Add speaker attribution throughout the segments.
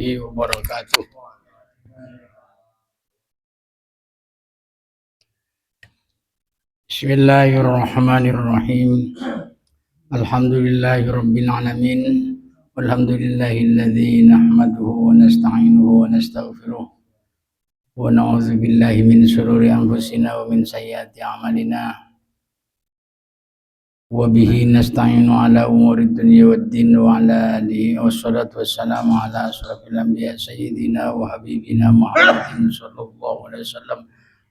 Speaker 1: الله وبركاته. بسم الله الرحمن الرحيم. الحمد لله رب العالمين. والحمد لله الذي نحمده ونستعينه ونستغفره. ونعوذ بالله من شرور أنفسنا ومن سيئات أعمالنا. وبه نستعين على أمور الدنيا والدين وعلى آله والصلاة والسلام على أشرف الأنبياء سيدنا وحبيبنا محمد صلى الله عليه وسلم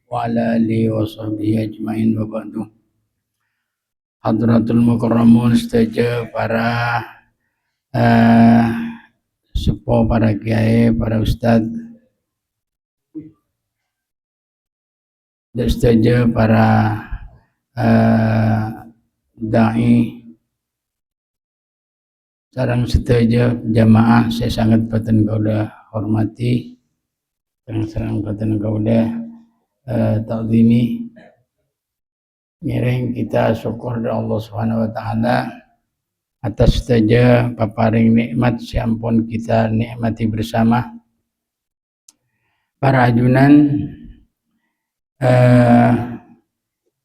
Speaker 1: وعلى آله وصحبه أجمعين وبعد. Hadratul Mukarramun setuju para uh, sepo, para kiai, para ustadz setuju para uh, dai. Sarang setuju jamaah. Saya sangat batin udah hormati sarang sarang batin udah uh, takzimi miring kita syukur dari Allah Subhanahu wa taala atas saja paparing nikmat siampun kita nikmati bersama. Para ajunan uh,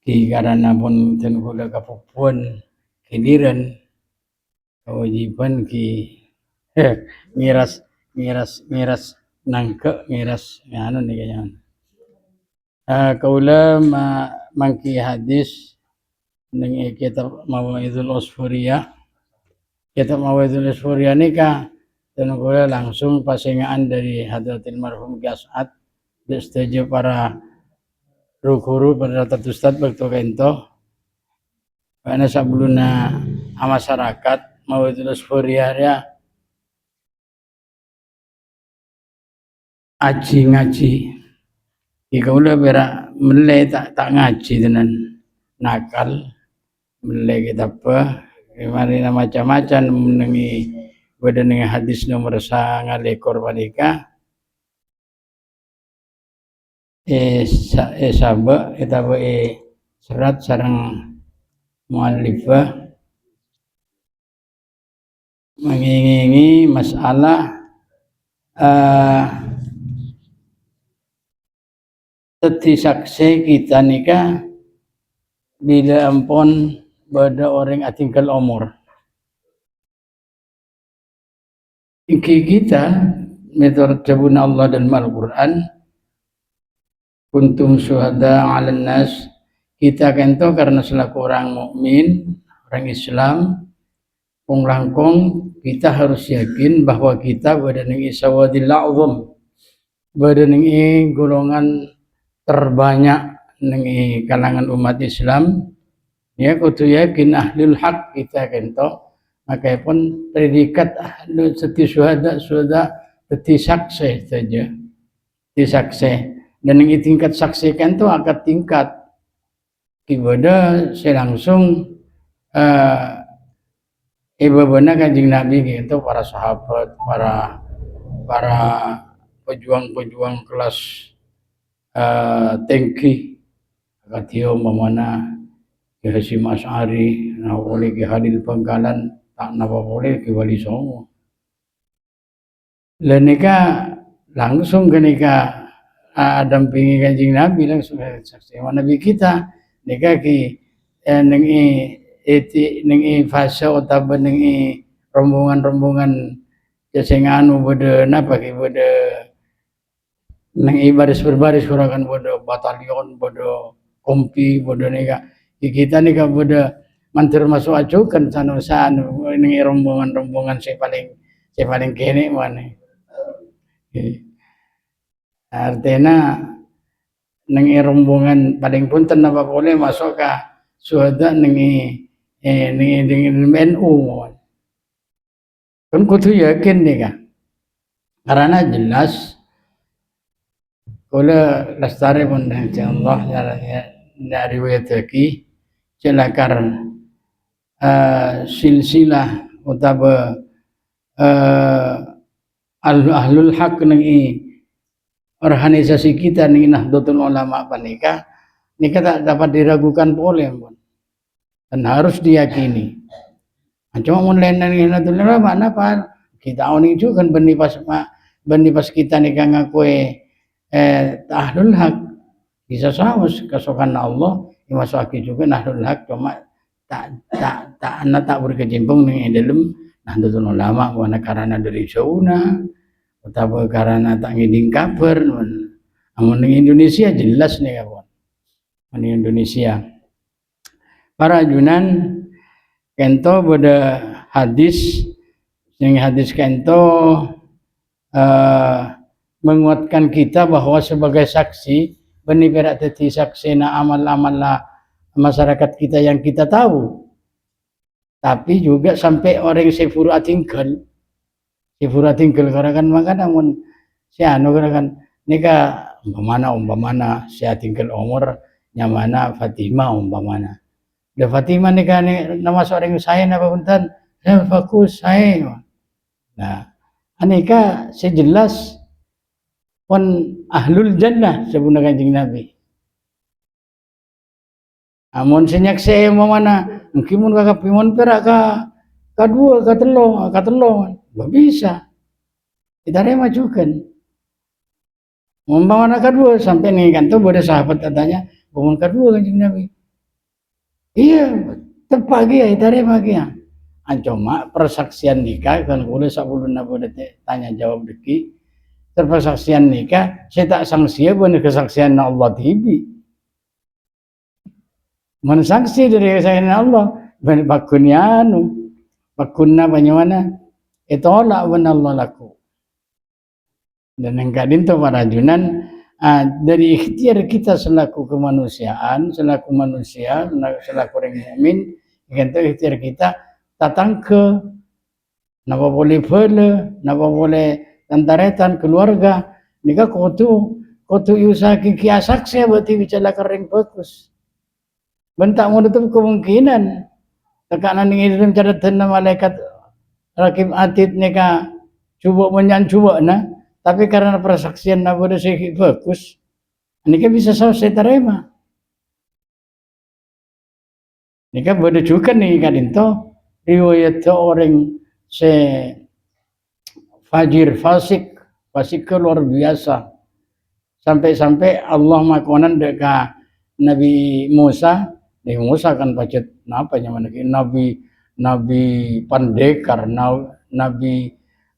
Speaker 1: ki karena pun ten kula kapupun kiliran kewajiban ki miras miras miras nangke miras anu nih kayaknya. Uh, kaula ma mangki hadis ning kitab Mawaidul Usfuriyah. Kitab Mawaidul Usfuriyah nikah dan kula langsung pasengaan dari Hadratil Marhum Gasat setuju para guru pada tatu ustad waktu kento. Karena sebelumnya masyarakat mau itu ya aji ngaji. Jika udah berak melek tak tak ngaji dengan nakal melek kita apa. Kemarin macam-macam menengi badan hadis nomor sangat lekor panika e e saba eta e serat sarang muallifah mengingingi masalah uh, teti saksi kita nikah bila ampun pada orang atingkal umur. Iki kita jabun Allah dan Al-Quran kuntum syuhada 'alan nas. Kita kento karena selaku orang mukmin, orang Islam, pung langkung kita harus yakin bahwa kita berada di sawadil azam. Berada di golongan terbanyak di kalangan umat Islam. Ya kudu yakin ahlul hak kita kento maka pun predikat ahlu seti syuhada sudah seti saksi saja. Seti saksi dan yang tingkat saksikan itu akan tingkat. Ibadah saya langsung uh, ibadah kanjeng Nabi gitu para sahabat para para pejuang-pejuang kelas uh, tinggi katio mamana Ki Hasim As'ari nah boleh Ki Halil Pengkalan tak napa boleh Ki Wali Songo. Lenika langsung kenika Adam pingi kanjing Nabi langsung saksi. Nabi kita nika ki eh, nengi eti nengi fase utawa nengi rombongan-rombongan sing anu bode napa ki bode nengi baris berbaris kurakan bode batalion bode kompi bode nika kita nika bode mantir masuk ajukan sanusan nengi rombongan-rombongan si paling si paling kene mana Artinya neng rombongan paling punten apa boleh masuk ke suada neng eh neng neng NU. Kan kudu yakin nih kan. Karena jelas kalau lestari pun Allah dari wetaki celakar uh, silsilah utawa uh, ahlul hak neng organisasi kita nih Nahdlatul Ulama panika kita tak dapat diragukan boleh pun. Dan harus diyakini. Nah, cuma mun lain Nahdlatul Ulama apa? Kita ini juga kan benih pas bendi pas kita nikah ngakue eh tahlul hak bisa saus kesokan Allah dimasuki juga nahlul hak cuma tak tak tak anak tak berkecimpung dengan dalam. Nahdlatul ulama karena dari sauna atau karena tak ngiding kabar amun di Indonesia jelas nih kawan. Di Indonesia. Para junan kento pada hadis yang hadis kento uh, menguatkan kita bahwa sebagai saksi benih berak teti saksi na amal-amal masyarakat kita yang kita tahu. Tapi juga sampai orang sefuru atingkel sefuru atingkel karena kan maka namun si anu kan nika umpamana umpamana si atingkel umur nyamana Fatimah umpamana. Da Fatimah nika nama seorang saya napa punten? Saya fokus saya nah aneka sejelas pun ahlul jannah sebut kanjeng Nabi. Amun senyak saya mau mana, mungkin mun kakak pimun perak ka ka telo ka telo, gak bisa. Kita remajukan. Membawa anak kedua sampai nih kan tuh boleh sahabat katanya bangun kedua kanjeng Nabi. Iya, terpagi ya, kita remagia. Cuma persaksian nikah kan boleh sabulun nabu tanya jawab deki terpersaksian nikah saya tak sangsi benar kesaksian Allah tibi mensaksi dari kesaksian Allah benar bakunya anu bakunna bagaimana itu Allah benar Allah laku dan yang para junan uh, dari ikhtiar kita selaku kemanusiaan selaku manusia selaku orang mukmin itu ikhtiar kita datang ke napa boleh bela napa boleh tantaretan keluarga. Nika kotu kotu yusaki kiasak saya berarti bicara kering bagus. Bentak menutup kemungkinan. Tekanan ini dalam catatan malaikat rakib atid nika coba menyan coba nah. Tapi karena persaksian nabi sih bagus nika bisa selesai terima. Nika bodoh juga nih itu. Riwayat orang se fajir fasik fasik luar biasa. Sampai-sampai Allah makonan deka Nabi Musa. Nabi Musa kan pacet napa nyaman Nabi Nabi pandekar Nabi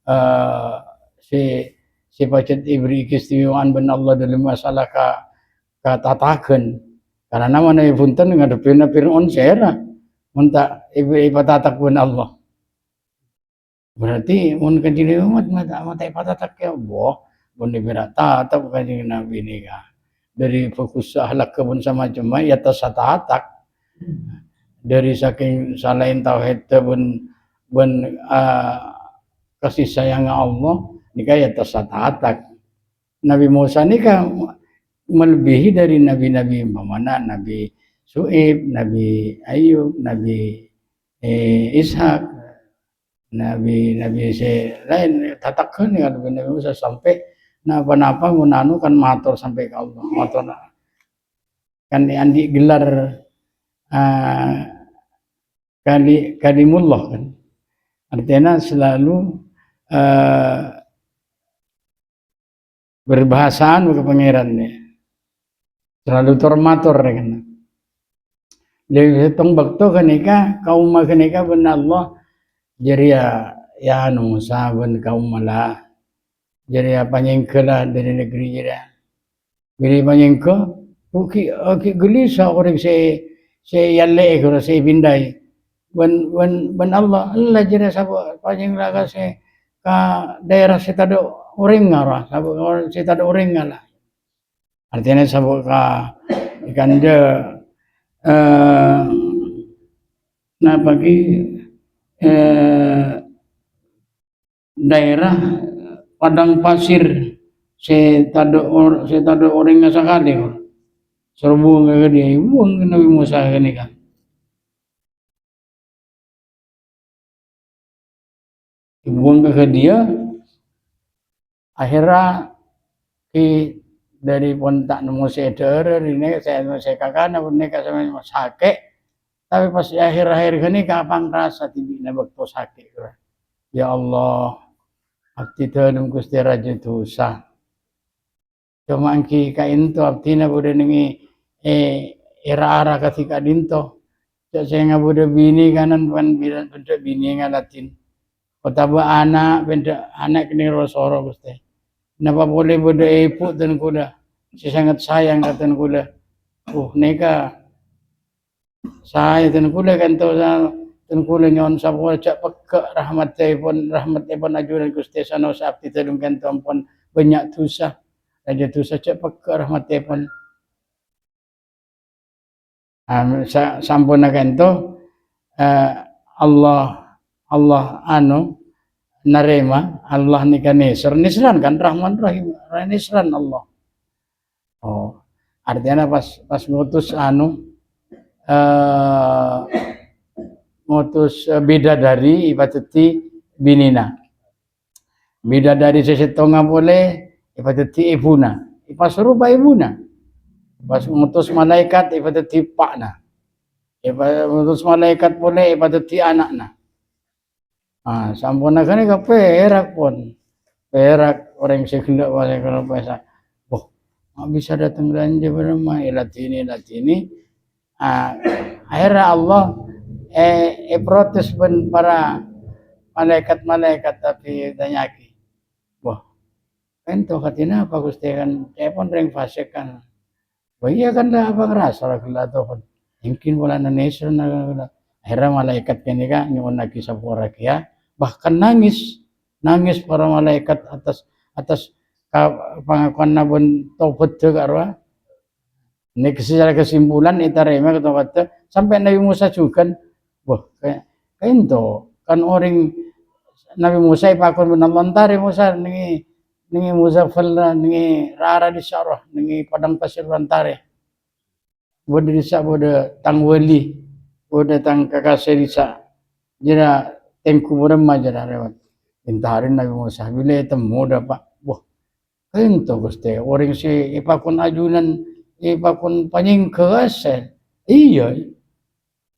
Speaker 1: uh, si si pacet ibri keistimewaan ben Allah dalam masalah ka katatakan karena nama Nabi punten ngadepi Fir'aun sera munta ibu ibu tatak pun Allah Berarti mun kanjeng umat mata mata patatak ya Allah, mun dibera tatap kanjeng Nabi ini ka. Dari fokus ahlak kebun sama cuma ya tasatatak. Dari saking salain tauhid bun bun uh, kasih sayang Allah nika ya tasatatak. Nabi Musa ini kan melebihi dari nabi-nabi mana Nabi Suib, Nabi Ayub, Nabi eh, Ishak, Nabi Nabi si lain tatakkan ya Nabi Nabi Musa sampai napa-napa munanu kan matur sampai ke Allah matur kan andi gelar uh, kali kalimullah kan. Artinya selalu uh, berbahasaan ke pangerannya. Selalu termatur kan Dia. Hitung bakto kenika kaum kenika benar Allah. Jadi ya ya anu saben kaum malah jadi ya panyengkelah dari negeri jadi jadi panyengke buki oke gelisah orang se se yalle kalau se bindai ban ban ban Allah Allah jadi sabu panyenglah ka se ka daerah se tado orang ngara sabu se tado orang ngala artinya sabu ka ikan dia eh nah bagi eh, daerah padang pasir. Saya tado or saya tado orang nggak sekali serbu dia buang Nabi Musa ini kan buang ke dia akhirnya ki dari pun tak nemu seder ini saya saya kakak namun ini saya sakit. Tapi pas akhir-akhir ini kapan rasa na bagto sakit. Ya Allah, abdi teureum Gusti Raja dosa. Cuma angki kainto abdina bude ningi eh era-ara ketika dinto cak saya ngabude bini kanan pan benda bini ngalatin bu anak benda anak kini rosoro Gusti. Napa boleh bude ibu dan kuda? Si sangat sayang katan kuda. Uh neka. Saya dan kuda kan to dan kuda nyon sapo cak pekak rahmat pun rahmat pun ajuran Gusti sano sabti telung kan pun banyak dosa aja dosa cak pekak rahmat pun. Um, sampun akan to uh, Allah Allah anu narema Allah nika nisr. Nisran kan Rahman Rahim. Nisran Allah. Oh artinya pas pas mutus anu uh, mutus beda dari ibadati binina. Beda dari sesetonga boleh ibadati ibuna. Pas rupa ibuna. Pas mutus malaikat ibadati pakna. Mutus malaikat boleh ibadati anakna Ah, sampun agane perak pun. Perak orang sekelak wale kalau pesa. Boh, bisa datang belanja berama ini ini. Ah, akhirnya Allah eh, eh protes pun para malaikat-malaikat tapi tanyaki. Wah, kan tuh katina apa gusti kan? Pun ring fasik kan. Wah iya kan dah apa ngerasa lah kalau tuh kan. Mungkin bulan Indonesia na akhirnya malaikat kini kan nyuwun lagi sapura ya bahkan nangis. Nangis para malaikat atas atas pengakuan nabun taubat karwa ini secara kesimpulan itu rema kata sampai Nabi Musa juga wah kayak itu kan orang Nabi Musa ipakun menamontari Musa. Ningi ningi Musa falla ningi rara di syarah ningi padang pasir lantare bude disa bude tang wali bude tang kakase disa jira tengku muram majara lewat. Intaharin Nabi Musa bila temu dapat wah itu gusti orang si ipakun ajunan ipakun panying keasel iya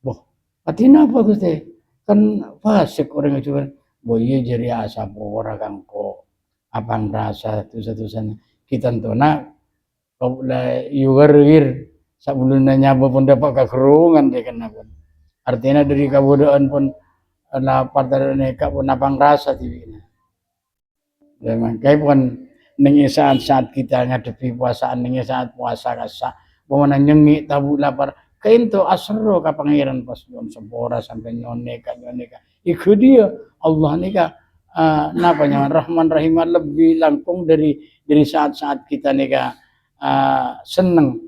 Speaker 1: wah hati apa gusti kan fasik orang itu kan boy iya jadi asap orang kan kok abang rasa tu satu sana kita nak kau lah yuwarwir sebelumnya nyaba pun dapat kekerungan dia kena artinya dari kebudayaan pun na neka pun napang rasa tiwina. Memang. Kay pun saat-saat kita ngadepi puasaan ningi saat puasa kasa bawa nyengi tabu lapar. Kain to asro ka pangeran pas yon sepora sampai nyoneka nyoneka iku dia Allah nika uh, napa nyaman? Rahman Rahim lebih langkung dari dari saat-saat kita nika uh, seneng.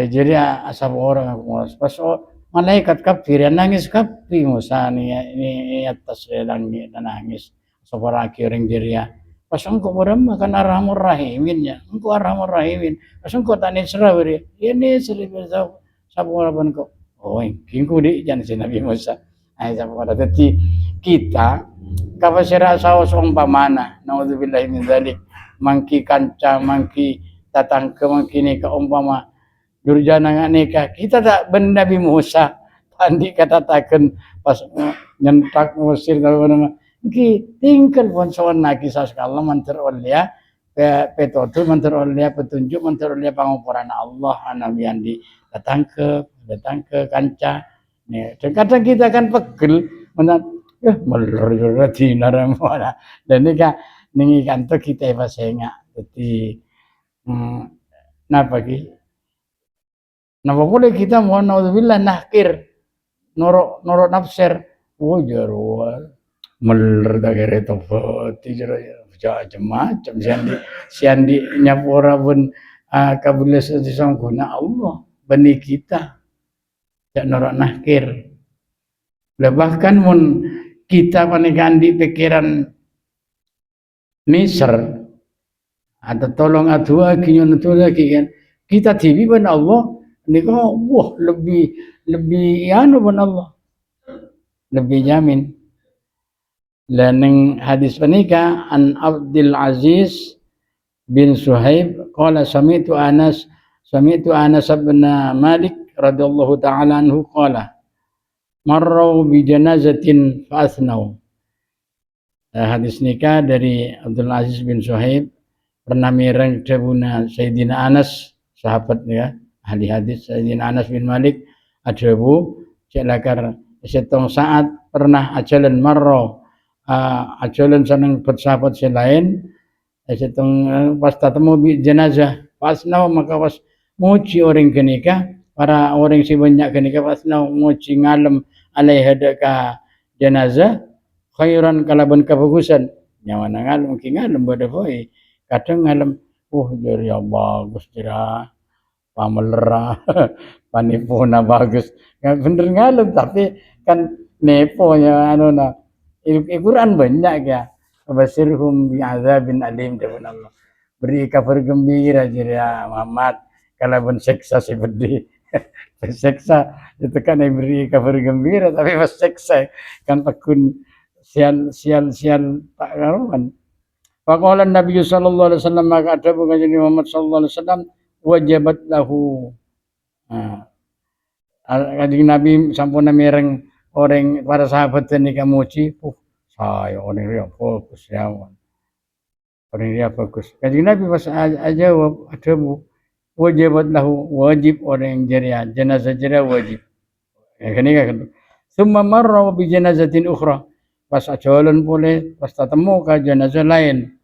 Speaker 1: Jadi asap orang aku pas malaikat kafir yang nangis kapi Musa ni ini atas langit dan nangis. Sopara kiring diria pas engkau muram makan arhamur rahimin ya. Engkau arhamur rahimin. Pas engkau tani serah beri ini seribu sabu orang kau? Oh kingku di jangan si Nabi Musa. Ay sabu pada teti kita kapasira saos umpamana naudzubillahi min dzalik. Mangki kanca mangki tatang ke mangki ni ke umpama Durjana nikah. Kita tak ben Nabi Musa. Kata takkan pas nyentak musir kalau nama. Ki tinggal pun soal naki saskala mantar oleh pe tu mantar oleh petunjuk mantar oleh pangupuran Allah nabi andi datang ke datang ke kanca. Nih, kadang kita kan pegel menat ya melur di naramana. Dan ini kan ningi kantor kita pas enggak. Jadi hmm, napa Napa boleh kita mau naudzubillah nahkir. Norok norok nafsir. Oh jarwa meler kagere tofati jero macam-macam. Siandi siandi nyapora pun uh, kabulus di guna. Allah bani kita. Jak norok nahkir. Bahkan mun kita panikandi pikiran miser atau tolong adua kinyon lagi kan. Kita tibi Allah Niku wah lebih lebih anu pun Allah. Lebih jamin. Dan hadis penika an Abdul Aziz bin Suhaib qala sami'tu Anas sami'tu Anas bin Malik radhiyallahu taala anhu qala marrau bi janazatin fa asnau Eh, hadis nikah dari Abdul Aziz bin Suhaib pernah mireng Sayyidina Anas sahabat ya ahli hadis Sayyidina Anas bin Malik adebu celakar setong saat pernah ajalan marro uh, ajalan seneng bersahabat selain setong uh, pas tatemu jenazah pas nau maka pas muji orang kenika para orang si banyak kenika pas nau muji ngalem alaiha ka jenazah khairan kalaban kebagusan. Nyawa ngalem mungkin ngalem boy. Kadang ngalem jadi ya bagus jera pamelera panipuna bagus. Nggak bener ngalem tapi kan nepo ya anu na. Quran banyak ya. Basirhum bin alim dari Allah beri kabar gembira jadi Muhammad. Kalau pun seksa si bedi seksa itu kan yang beri kabar gembira tapi pas seksa kan takun sial sial sial tak karuan. Faqala Nabi sallallahu alaihi wasallam maka ada bukan jadi Muhammad sallallahu alaihi wasallam wajibat lahu. Nah, Kanjeng Nabi sampun mireng orang para sahabat ini kamuji, uh, saya orang dia bagus ya. Orang dia bagus. Kanjeng Nabi pas aja ada bu wajibat lahu wajib orang jeria jenazah jeria wajib. Ya, kan kan. Summa marra bi janazatin ukhra pas jalan boleh pas ketemu ke jenazah lain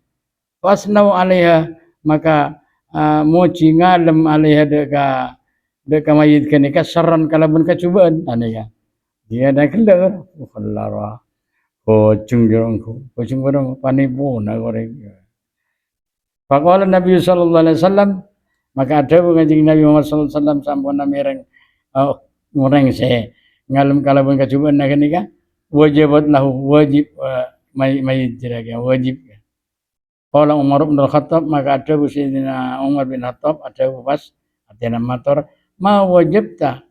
Speaker 1: pas nau alaiha maka uh, moci ngalem alaiha deka deka mayit kene ka saran kalabun kecubaan ane ya dia ada kelar kelar pocung jorongku pocung jorong panipu na goreng. Pakuala Nabi Sallallahu Alaihi Wasallam maka ada pengajian Nabi Muhammad Sallallahu Alaihi Wasallam sampun namireng oh, ngureng se. Ngalem kecubaan na kenika wajibat lahu wajib may mayit jiraga wajib Qala Umar bin Al-Khattab maka ada Sayyidina Umar bin Khattab ada pas artinya motor ma wajibta?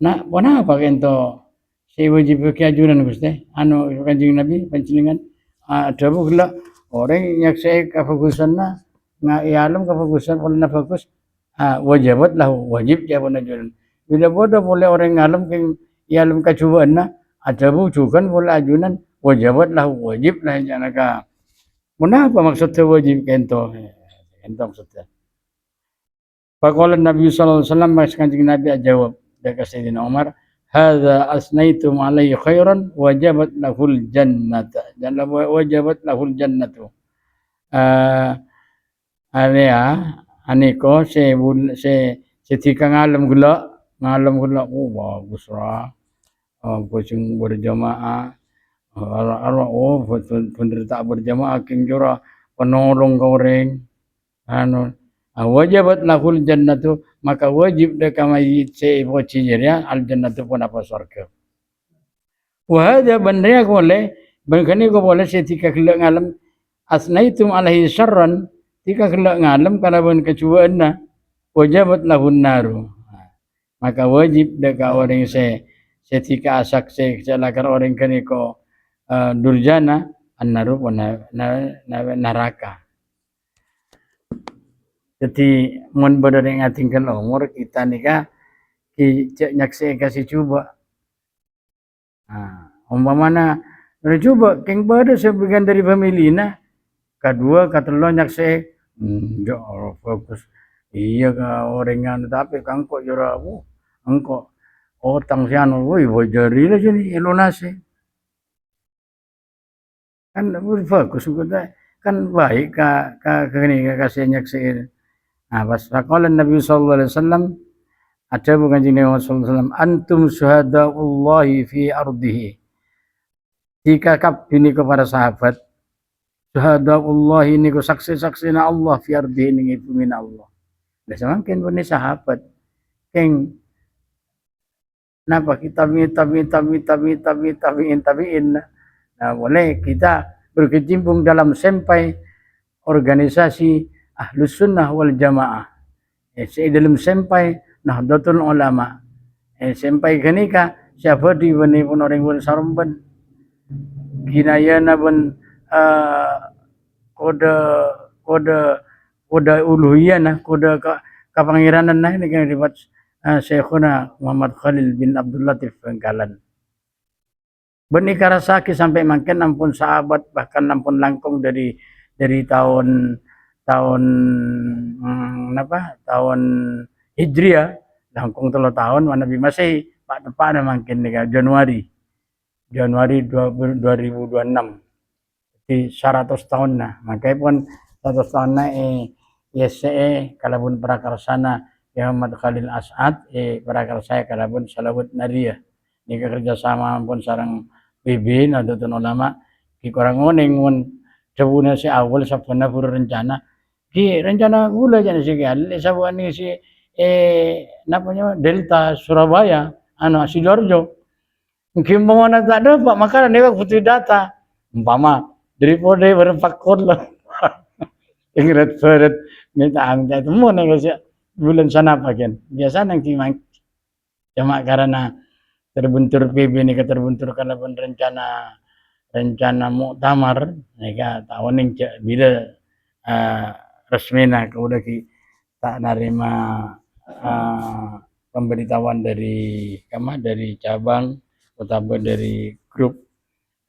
Speaker 1: Nak apa kento si wajib ke ajuran Gusti. Anu kanjeng Nabi panjenengan. Ada gula orang yang saya kefokusan na nga ialam kefokusan kalau na fokus wajibat lahu wajib dia pun ajuran bila bodoh boleh orang ngalam ke ialam kecubaan na ada wujukan wala ajunan wajibat lah wajib lah janaka apa maksudnya wajib kento kento maksudnya Faqala Nabi sallallahu alaihi wasallam mas kanjeng Nabi jawab dekat Sayyidina Umar hadza asnaitum alaihi khairan wajabat lahul jannata. Dan wajabat lahul jannatu. Uh, area aniko se se setika ngalam gula ngalam gula. Oh bagus lah. Kucing berjamaah arwah oh penderita berjamaah king jura penolong goreng. Anu wajibat lahul jannatu maka wajib deka mayit se poci ya al jannatu pun apa surga wahada bandaya boleh bangkani ko boleh setika kelak ngalam asnaitum alaihi syarran tika kelak ngalam kalau pun kecuaan wajibat lahun naru. Maka wajib deka orang se setika asak se celakar orang kaniko uh, durjana annaru na, na, na, naraka. Jadi mun bodore ngatingkan umur kita nika ki cek nyaksi kasih coba. Nah, umpamana udah coba keng pada sebagian dari famili nah kedua kata lo nyaksi hmm, ya fokus iya ka orang yang tapi kangko jura engkau Otang siano, woi lah jadi elonasi. Kan bagus kita kan baik ka ka kini ka kasihnya kesir. Nah, pas faqala Nabi sallallahu alaihi wasallam ada bukan jenis Muhammad sallallahu alaihi wasallam antum fi ardihi. Jika kap ini kepada sahabat syuhadaullahi ini ku saksi-saksi na Allah fi ardihi ini bumi Allah. Dah semakin punya sahabat keng Kenapa kita minta minta minta minta minta minta minta Nah, boleh kita berkecimpung dalam sampai organisasi Ahlus Sunnah wal Jamaah. Eh, dalam sampai Nahdlatul Ulama. Eh, sampai kenika siapa di bani pun orang pun sarumban. Kinayana pun uh, kode kode kode uluhiyana kode kapangiranan nah ini kan dibuat uh, Syekhuna Muhammad Khalil bin Abdul Latif Bengkalan. Beni Karasaki sampai makin ampun sahabat bahkan ampun langkung dari dari tahun tahun hmm, apa tahun Hijriah. Langkung telo tahun mana Nabi masih pak tepat makin nih Januari. Januari 2026 jadi 100 tahun nah makanya pun 100 tahun nah eh YSE kalabun prakarsana Muhammad Khalil As'ad eh prakarsaya kalabun Salawut Nadia ini kerjasama pun sarang bibin atau ulama ki kurang ngoning mun sebuah si awal sabana pura rencana. Ki rencana gula jana si gal sabuan ni si eh namanya Delta Surabaya anu Sidoarjo. Mungkin mau tak dapat makanan dia butuh data. Umpama daripada berempat kod lah ingrat berat minta angka itu mau nih bulan sana kan biasa nang cuma karena terbuntur PB ini terbuntur karena pun rencana rencana muktamar mereka tahun ini bila uh, udah ki tak nerima uh, pemberitahuan dari kama dari cabang atau dari grup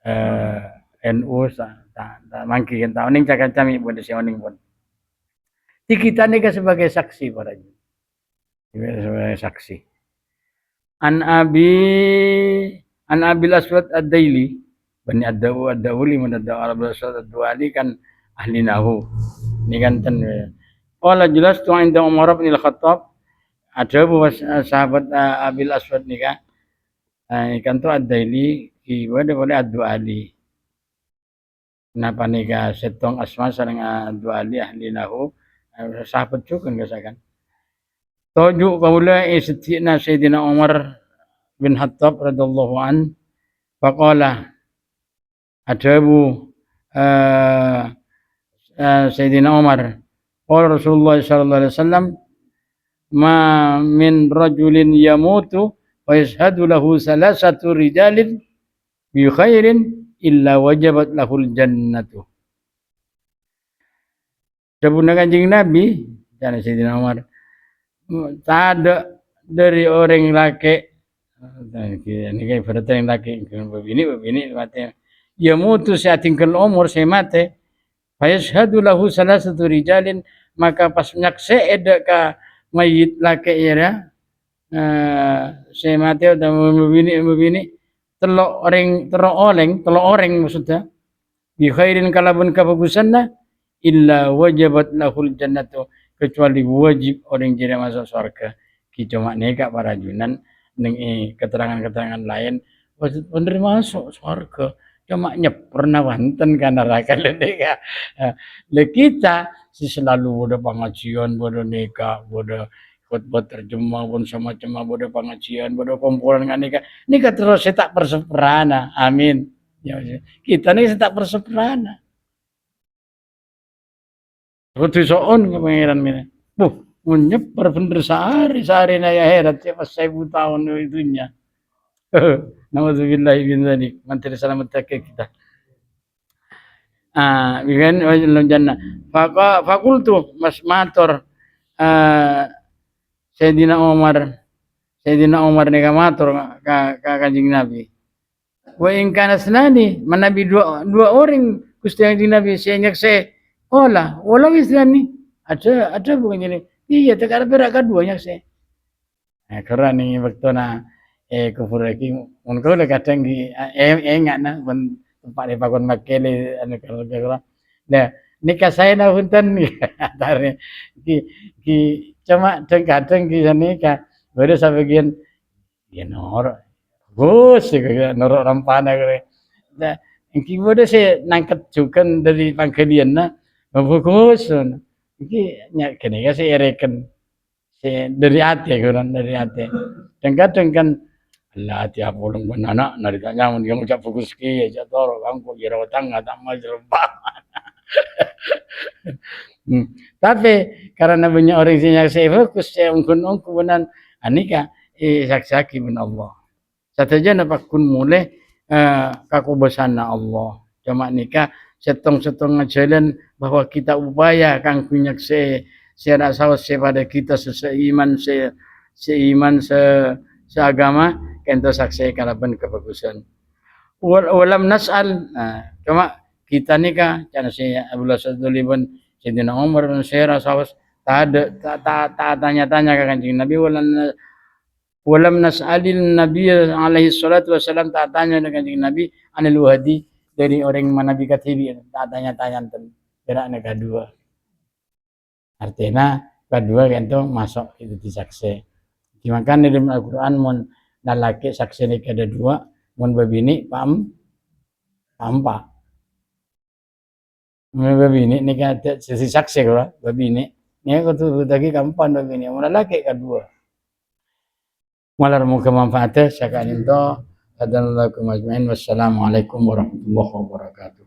Speaker 1: uh, NU tak tak mangki kan. Tahun ini cakap kami pun di pun. Kita ini sebagai saksi para sebagai saksi an abi an abil aswad ad-daili. Bani ad-dawu ad-dawuli man ad-dawu aswad ad-duali kan ahli nahu. Ini kan ten Qala jelas tu inda Umar bin Al-Khattab ada bu sahabat uh, Abil Aswad ni kan. Uh, ikan tu ad-daili ki wada boleh ad-duali. Kenapa nih setong asma sareng ad-duali ahli nahu. Sahabat juga kan Tajuk kaula istiqna Sayyidina Umar bin Khattab radhiyallahu an. Faqala adabu uh, uh, Sayyidina Umar qala Rasulullah sallallahu alaihi wasallam ma min rajulin yamutu wa yashhadu lahu salasatu rijalin bi khairin illa wajabat lahul jannatu. Sabun kanjeng Nabi, jangan Sayyidina Umar, tak ada dari orang laki ini berarti yang laki begini begini mati. Ya mutu saya tinggal umur saya mati. Fayashhadu lahu salah satu rijalin. Maka pas nyakse ada ka mayit laki ya saya mati atau begini begini. Telok orang telok orang telok orang maksudnya. Bi khairin kalabun kebagusannya illa wajabat lahul jannatu kecuali wajib orang jadi masuk surga. Kita cuma neka para junan neng keterangan-keterangan lain bener masuk surga. Cuma pernah wanten kan neraka neka le kita si selalu bodoh pengajian bodoh neka bodoh buat terjemah pun sama cuma bodoh pengajian bodoh kumpulan kan neka neka terus saya tak perseperana amin. Ya kita nih tak perseperana Roti soon kepengiran mina. Bu, menyebar bener sehari sehari naya herat ya pas seribu tahun itunya. Nauzubillah bin dzalik. Menteri selamat kita. Ah, bikin wajib jannah. Faka fakultu mas matur uh, Sayyidina Umar Sayyidina Umar ni matur ka, ka kanjing Nabi. Wa in kana senani, manabi dua dua orang Gusti Nabi saya nyakse Ola, wala islami. Ada ada bukan ini. Iya, tekar berak keduanya sih. Nah, karena nih waktu na eh kufur lagi, mungkin le kadang di eh eh nggak na, pun tempat di pakon makele anu kalau kalau. Nah, nikah saya na punten tare ki ki cuma kadang ki nikah. Baru sebagian ya nor. Bos, norok rampana kare. Nah, ki bodoh sih nangket juga dari pangkalian na Bagus. Iki nyak kene ya si ereken si dari hati kan dari hati. Dan kadang kan Allah hati apa ulung pun anak nari tanya mun yang ucap fokus ki ya toro kangku kira utang tak mau hmm. Tapi karena banyak orang yang saya fokus saya ungkun ungkunan anika eh saksi min Allah. Sataja napak kun mulai uh, kakubasan Allah. Cuma nikah setong-setong jalan bahwa kita upaya kang kunyak se se saus se pada kita seiman se seiman se seagama kento saksi kalaban kebagusan. Wal- walam nas'al nah cuma kita nih kah karena si Abdullah Sadulibun Sayyidina Umar dan Syera sahabat tak ada tak tak tanya-tanya ke kanjeng Nabi. Walam walam nas'alil Nabi alaihi salatu wasalam tak tanya dengan kanjeng Nabi anil wadi dari orang mana Nabi katibi tak tanya-tanya tentang gerak kedua artinya kedua kan itu masuk itu disaksi. Dimakan di dalam Al-Quran mun lalaki saksi ni ada dua mun babini paham paham pak mun babini ni kan ada sisi saksi kalau babini ni aku tu lagi kampan babini mun lalaki kedua malar muka manfaatnya sakanin to هدانا لكم أجمعين والسلام عليكم ورحمة الله وبركاته.